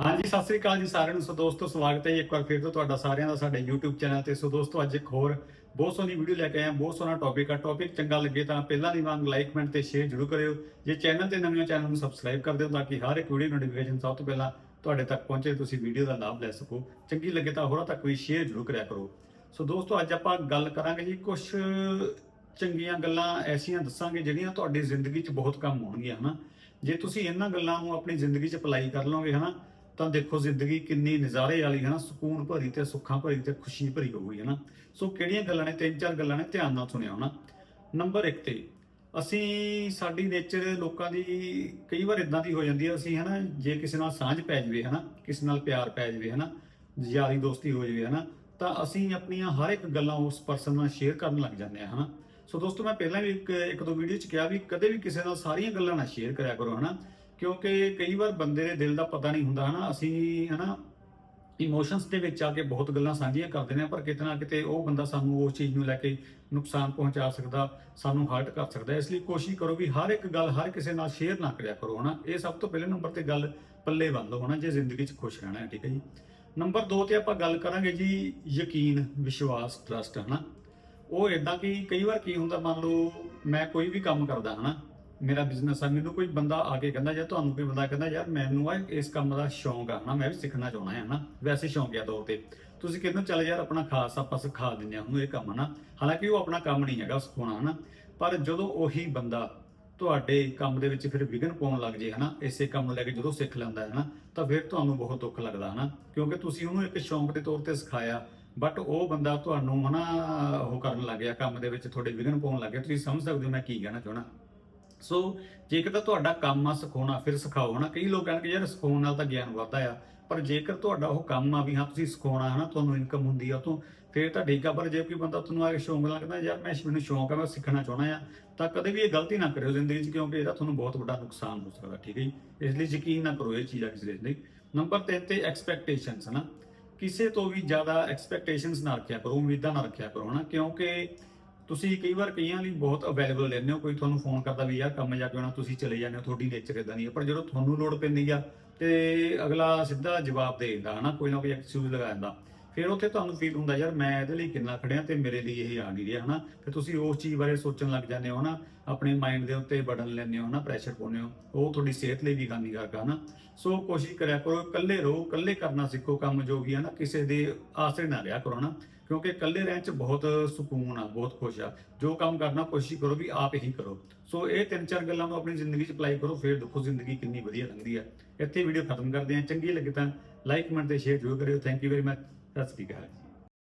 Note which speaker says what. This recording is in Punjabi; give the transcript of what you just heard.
Speaker 1: ਹਾਂਜੀ, ਸਤਿ ਸ੍ਰੀ ਅਕਾਲ ਜੀ ਸਾਰਿਆਂ ਨੂੰ। ਸੋ ਦੋਸਤੋ, ਸਵਾਗਤ ਹੈ ਇੱਕ ਵਾਰ ਫਿਰ ਤੋਂ ਤੁਹਾਡਾ ਸਾਰਿਆਂ ਦਾ, ਸਾਡੇ YouTube ਚੈਨਲ ਤੇ। ਸੋ ਦੋਸਤੋ, ਅੱਜ ਇੱਕ ਹੋਰ ਬਹੁਤ ਸੋਹਣੀ ਵੀਡੀਓ ਲੈ ਕੇ ਆਇਆ ਬਹੁਤ ਸੋਹਣਾ ਟੌਪਿਕ ਆ। ਟੌਪਿਕ ਚੰਗਾ ਲੱਗੇ ਤਾਂ ਪਹਿਲਾਂ ਦੀ ਵਾਂਗ ਲਾਈਕ ਕਮੈਂਟ ਤੇ ਸ਼ੇਅਰ ਜ਼ਰੂਰ ਕਰਿਓ। ਜੇ ਚੈਨਲ ਤੇ ਨਵੇਂ ਹੋ ਚੈਨਲ ਨੂੰ ਸਬਸਕ੍ਰਾਈਬ ਕਰ ਦਿਓ ਤਾਂ ਕਿ ਹਰ ਇੱਕ ਵੀਡੀਓ ਨੋਟੀਫਿਕੇਸ਼ਨ ਸਭ ਤੋਂ ਪਹਿਲਾਂ ਤੁਹਾਡੇ ਤੱਕ ਪਹੁੰਚੇ, ਤੁਸੀਂ ਵੀਡੀਓ ਦਾ ਲਾਭ ਲੈ ਸਕੋ। ਚੰਗੀ ਲੱਗੇ ਤਾਂ ਹੋਰਾਂ ਤੱਕ ਵੀ ਸ਼ੇਅਰ ਜ਼ਰੂਰ ਕਰਿਆ ਕਰੋ। ਸੋ ਦੋਸਤੋ, ਅੱਜ ਆਪਾਂ ਗੱਲ ਕਰਾਂਗੇ ਜੀ ਕੁਝ ਚੰਗੀਆਂ ਗੱਲਾਂ ਐਸੀਆਂ ਦੱਸਾਂਗੇ, ਜਿਹੜੀਆਂ ਤੁਹਾਡੀ ਜ਼ਿੰਦਗੀ 'ਚ ਬਹੁਤ ਕੰਮ ਆਉਣਗੀਆਂ, ਹਨਾ? ਜੇ ਤੁਸੀਂ ਇਹਨਾਂ ਗੱਲਾਂ ਨੂੰ ਆਪਣੀ ਜ਼ਿੰਦਗੀ 'ਚ ਅਪਲਾਈ ਕਰ ਲਓਗੇ, ਹਨਾ ਤਾਂ ਦੇਖੋ ਜ਼ਿੰਦਗੀ ਕਿੰਨੀ ਨਜ਼ਾਰੇ ਵਾਲੀ ਹੈ ਨਾ, ਸਕੂਨ ਭਰੀ ਤੇ ਸੁੱਖਾਂ ਭਰੀ ਤੇ ਖੁਸ਼ੀ ਭਰੀ ਹੋਊਗੀ, ਹੈ ਨਾ? ਸੋ ਕਿਹੜੀਆਂ ਗੱਲਾਂ ਨੇ, ਤਿੰਨ ਚਾਰ ਗੱਲਾਂ ਨੇ ਧਿਆਨ ਨਾਲ ਸੁਣਿਆ ਹੋਣਾ। ਨੰਬਰ 1 ਤੇ, ਅਸੀਂ ਸਾਡੀ ਨੇਚਰ ਲੋਕਾਂ ਦੀ ਕਈ ਵਾਰ ਇਦਾਂ ਦੀ ਹੋ ਜਾਂਦੀ ਹੈ, ਅਸੀਂ ਹਨਾ ਜੇ ਕਿਸੇ ਨਾਲ ਸਾਂਝ ਪੈ ਜਵੇ ਹਨਾ ਕਿਸੇ ਨਾਲ ਪਿਆਰ ਪੈ ਜਵੇ ਹਨਾ ਯਾਰੀ ਦੋਸਤੀ ਹੋ ਜਵੇ ਹਨਾ ਤਾਂ ਅਸੀਂ ਆਪਣੀਆਂ ਹਰ ਇੱਕ ਗੱਲਾਂ ਉਸ ਪਰਸਨ ਨਾਲ ਸ਼ੇਅਰ ਕਰਨ ਲੱਗ ਜਾਂਦੇ ਆ ਹਨਾ ਸੋ ਦੋਸਤੋ, ਮੈਂ ਪਹਿਲਾਂ ਵੀ ਇੱਕ ਇੱਕ ਦੋ ਵੀਡੀਓ ਚ ਕਿਹਾ ਵੀ ਕਦੇ ਵੀ ਕਿਸੇ ਨਾਲ ਸਾਰੀਆਂ ਗੱਲਾਂ ਨਾ ਸ਼ੇਅਰ ਕਰਿਆ ਕਰੋ ਹਨਾ ਕਿਉਂਕਿ ਕਈ ਵਾਰ ਬੰਦੇ ਦੇ ਦਿਲ ਦਾ ਪਤਾ ਨਹੀਂ ਹੁੰਦਾ, ਹਨਾ? ਅਸੀਂ, ਹਨਾ ਇਮੋਸ਼ਨਸ ਦੇ ਵਿੱਚ ਆ ਕੇ ਬਹੁਤ ਗੱਲਾਂ ਸਾਂਝੀਆਂ ਕਰਦੇ ਨੇ, ਪਰ ਕਿਤੇ ਨਾ ਕਿਤੇ ਉਹ ਬੰਦਾ ਸਾਨੂੰ ਉਸ ਚੀਜ਼ ਨੂੰ ਲੈ ਕੇ ਨੁਕਸਾਨ ਪਹੁੰਚਾ ਸਕਦਾ, ਸਾਨੂੰ ਹਰਟ ਕਰ ਸਕਦਾ ਇਸ ਲਈ ਕੋਸ਼ਿਸ਼ ਕਰੋ ਵੀ ਹਰ ਇੱਕ ਗੱਲ ਹਰ ਕਿਸੇ ਨਾਲ ਸ਼ੇਅਰ ਨਾ ਕਰਿਆ ਕਰੋ, ਹਨਾ? ਇਹ ਸਭ ਤੋਂ ਪਹਿਲੇ ਨੰਬਰ ਤੇ ਗੱਲ ਪੱਲੇ ਬੰਨ ਲਓ ਹਨਾ? ਜੇ ਜ਼ਿੰਦਗੀ 'ਚ ਖੁਸ਼ ਰਹਿਣਾ ਹੈ, ਠੀਕ ਹੈ ਜੀ? ਨੰਬਰ 2 ਤੇ ਆਪਾਂ ਗੱਲ ਕਰਾਂਗੇ ਜੀ ਯਕੀਨ, ਵਿਸ਼ਵਾਸ ਟਰਸਟ ਹਨਾ? ਉਹ ਇਦਾਂ ਕਿ ਕਈ ਵਾਰ ਕੀ ਹੁੰਦਾ, ਮੰਨ ਲਓ, ਮੈਂ ਕੋਈ ਵੀ ਕੰਮ ਕਰਦਾ, ਹਨਾ? ਮੇਰਾ ਬਿਜ਼ਨਸ ਆ, ਮੈਨੂੰ ਕੋਈ ਬੰਦਾ ਆ ਕੇ ਕਹਿੰਦਾ ਜਾਂ ਤੁਹਾਨੂੰ ਕੋਈ ਬੰਦਾ ਕਹਿੰਦਾ, ਯਾਰ ਮੈਨੂੰ ਆ ਇਸ ਕੰਮ ਦਾ ਸ਼ੌਂਕ ਆ ਹਨਾ ਮੈਂ ਵੀ ਸਿੱਖਣਾ ਚਾਹੁੰਦਾ ਹਾਂ ਹਨਾ ਵੈਸੇ ਸ਼ੌਂਕਿਆ ਤੌਰ ਤੇ। ਤੁਸੀਂ ਕਹਿੰਦੇ ਚੱਲ ਯਾਰ ਆਪਣਾ ਖਾਸ ਆਪਾਂ ਸਿਖਾ ਦਿੰਦੇ ਆ ਉਹਨੂੰ ਇਹ ਕੰਮ ਹਨਾ ਹਾਲਾਂਕਿ ਉਹ ਆਪਣਾ ਕੰਮ ਨਹੀਂ ਹੈਗਾ ਸਿਖਾਉਣਾ, ਹਨਾ? ਪਰ ਜਦੋਂ ਉਹੀ ਬੰਦਾ ਤੁਹਾਡੇ ਕੰਮ ਦੇ ਵਿੱਚ ਫਿਰ ਵਿਘਨ ਪਾਉਣ ਲੱਗ ਜੇ, ਹਨਾ, ਇਸੇ ਕੰਮ ਨੂੰ ਲੈ ਕੇ ਜਦੋਂ ਸਿੱਖ ਲੈਂਦਾ ਹੈ ਹਨਾ ਤਾਂ ਫਿਰ ਤੁਹਾਨੂੰ ਬਹੁਤ ਦੁੱਖ ਲੱਗਦਾ, ਹਨਾ? ਕਿਉਂਕਿ ਤੁਸੀਂ ਉਹਨੂੰ ਇੱਕ ਸ਼ੌਂਕ ਦੇ ਤੌਰ ਤੇ ਸਿਖਾਇਆ ਬਟ ਉਹ ਬੰਦਾ ਤੁਹਾਨੂੰ, ਹਨਾ, ਉਹ ਕਰਨ ਲੱਗ ਗਿਆ, ਕੰਮ ਦੇ ਵਿੱਚ ਤੁਹਾਡੇ ਵਿਘਨ ਪਾਉਣ ਲੱਗ ਗਿਆ। ਤੁਸੀਂ ਸਮਝ ਸਕਦੇ ਹੋ ਮੈਂ ਕੀ ਕਹਿਣਾ ਚਾਹਣਾ ਸੋ ਜੇਕਰ ਤਾਂ ਤੁਹਾਡਾ ਕੰਮ ਆ ਸਿਖਾਉਣਾ, ਫਿਰ ਸਿਖਾਓ, ਹਨਾ? ਕਈ ਲੋਕ ਕਹਿਣਗੇ ਯਾਰ ਸਿਖਾਉਣ ਨਾਲ ਤਾਂ ਗਿਆਨ ਵੱਧਦਾ ਆ, ਪਰ ਜੇਕਰ ਤੁਹਾਡਾ ਉਹ ਕੰਮ ਆ ਵੀ ਹਾਂ, ਤੁਸੀਂ ਸਿਖਾਉਣਾ, ਹਨਾ, ਤੁਹਾਨੂੰ ਇਨਕਮ ਹੁੰਦੀ ਆ ਉਹ ਤੋਂ ਫਿਰ ਤਾਂ ਠੀਕ ਆ, ਪਰ ਜੇ ਕੋਈ ਬੰਦਾ ਤੁਹਾਨੂੰ ਆ ਕੇ ਸ਼ੌਂਕ ਨਾਲ ਕਹਿੰਦਾ, ਯਾਰ, ਮੈਂ ਮੈਨੂੰ ਸ਼ੌਂਕ ਆ, ਮੈਂ ਸਿੱਖਣਾ ਚਾਹੁੰਦਾ ਆ, ਤਾਂ ਕਦੇ ਵੀ ਇਹ ਗਲਤੀ ਨਾ ਕਰਿਓ ਜ਼ਿੰਦਗੀ 'ਚ, ਕਿਉਂਕਿ ਇਹਦਾ ਤੁਹਾਨੂੰ ਬਹੁਤ ਵੱਡਾ ਨੁਕਸਾਨ ਹੋ ਸਕਦਾ, ਠੀਕ ਹੈ ਜੀ? ਇਸ ਲਈ ਯਕੀਨ ਨਾ ਕਰੋ ਇਹ ਚੀਜ਼ਾਂ ਕਿਸੇ ਲਈ ਨੰਬਰ 3 ਤੇ ਐਕਸਪੈਕਟੇਸ਼ਨਸ ਹਨਾ? ਕਿਸੇ ਤੋਂ ਵੀ ਜ਼ਿਆਦਾ ਐਕਸਪੈਕਟੇਸ਼ਨਸ ਨਾ ਰੱਖਿਆ ਕਰੋ, ਉਮੀਦਾਂ ਨਾ ਰੱਖਿਆ ਕਰੋ, ਹਨਾ? ਕਿਉਂਕਿ ਤੁਸੀਂ ਕਈ ਵਾਰ ਕਈਆਂ ਲਈ ਬਹੁਤ ਅਵੇਲੇਬਲ ਰਹਿੰਦੇ ਹੋ, ਕੋਈ ਤੁਹਾਨੂੰ ਫੋਨ ਕਰਦਾ ਵੀ, ਯਾਰ ਕੰਮ ਜਾ ਕੇ ਆਉਣਾ, ਤੁਸੀਂ ਚਲੇ ਜਾਂਦੇ ਹੋ, ਤੁਹਾਡੀ ਨੇਚਰ ਇਦਾਂ ਦੀ ਹੈ। ਪਰ ਜਦੋਂ ਤੁਹਾਨੂੰ ਲੋੜ ਪੈਂਦੀ ਆ, ਤੇ ਅਗਲਾ ਸਿੱਧਾ ਜਵਾਬ ਦੇ ਦਿੰਦਾ, ਹਨਾ? ਕੋਈ ਨਾ ਕੋਈ ਐਕਸਕਿਊਜ਼ ਲਗਾ ਦਿੰਦਾ। ਫਿਰ ਉੱਥੇ ਤੁਹਾਨੂੰ ਫੀਲ ਹੁੰਦਾ, ਯਾਰ, ਮੈਂ ਇਹਦੇ ਲਈ ਕਿੰਨਾ ਖੜਿਆ ਤੇ ਮੇਰੇ ਲਈ ਇਹ ਆ ਨਹੀਂ ਰਿਹਾ, ਹਨਾ? ਫਿਰ ਤੁਸੀਂ ਉਸ ਚੀਜ਼ ਬਾਰੇ ਸੋਚਣ ਲੱਗ ਜਾਂਦੇ ਹੋ, ਹਨਾ? ਆਪਣੇ ਮਾਈਂਡ ਦੇ ਉੱਤੇ ਬੜਨ ਲੈਂਦੇ ਹੋ, ਹਨਾ? ਪ੍ਰੈਸ਼ਰ ਪਾਉਂਦੇ ਹੋ। ਉਹ ਤੁਹਾਡੀ ਸਿਹਤ ਲਈ ਵੀ ਹਾਨੀਕਾਰਕ ਆ ਹਨਾ? ਸੋ ਕੋਸ਼ਿਸ਼ ਕਰਿਆ ਕਰੋ, ਇਕੱਲੇ ਰਹੋ, ਇਕੱਲੇ ਕਰਨਾ ਸਿੱਖੋ, ਕੰਮ ਜੋ ਵੀ ਹੈ ਨਾ ਕਿਸੇ ਦੇ ਆਸਰੇ ਨਾ ਰਿਹਾ ਕਰੋ ਨਾ ਕਿਉਂਕਿ ਇਕੱਲੇ ਰਹਿਣ ਚ ਬਹੁਤ ਸਕੂਨ ਆ, ਬਹੁਤ ਖੁਸ਼ ਆ। ਜੋ ਕੰਮ ਕਰਨਾ, ਕੋਸ਼ਿਸ਼ ਕਰੋ ਵੀ ਆਪ ਹੀ ਕਰੋ। ਸੋ ਇਹ ਤਿੰਨ ਚਾਰ ਗੱਲਾਂ ਨੂੰ ਆਪਣੀ ਜ਼ਿੰਦਗੀ ਚ ਅਪਲਾਈ ਕਰੋ, ਫਿਰ ਦੇਖੋ ਜ਼ਿੰਦਗੀ ਕਿੰਨੀ ਵਧੀਆ ਲੰਘਦੀ ਆ। ਇੱਥੇ ਵੀਡੀਓ ਖਤਮ ਕਰਦੇ ਹਾਂ। ਚੰਗੀ ਲੱਗੇ ਤਾਂ ਲਾਈਕ ਕਮੈਂਟ ਤੇ ਸ਼ੇਅਰ ਜ਼ਰੂਰ ਕਰਿਓ। Thank you very much Sat Sri Akal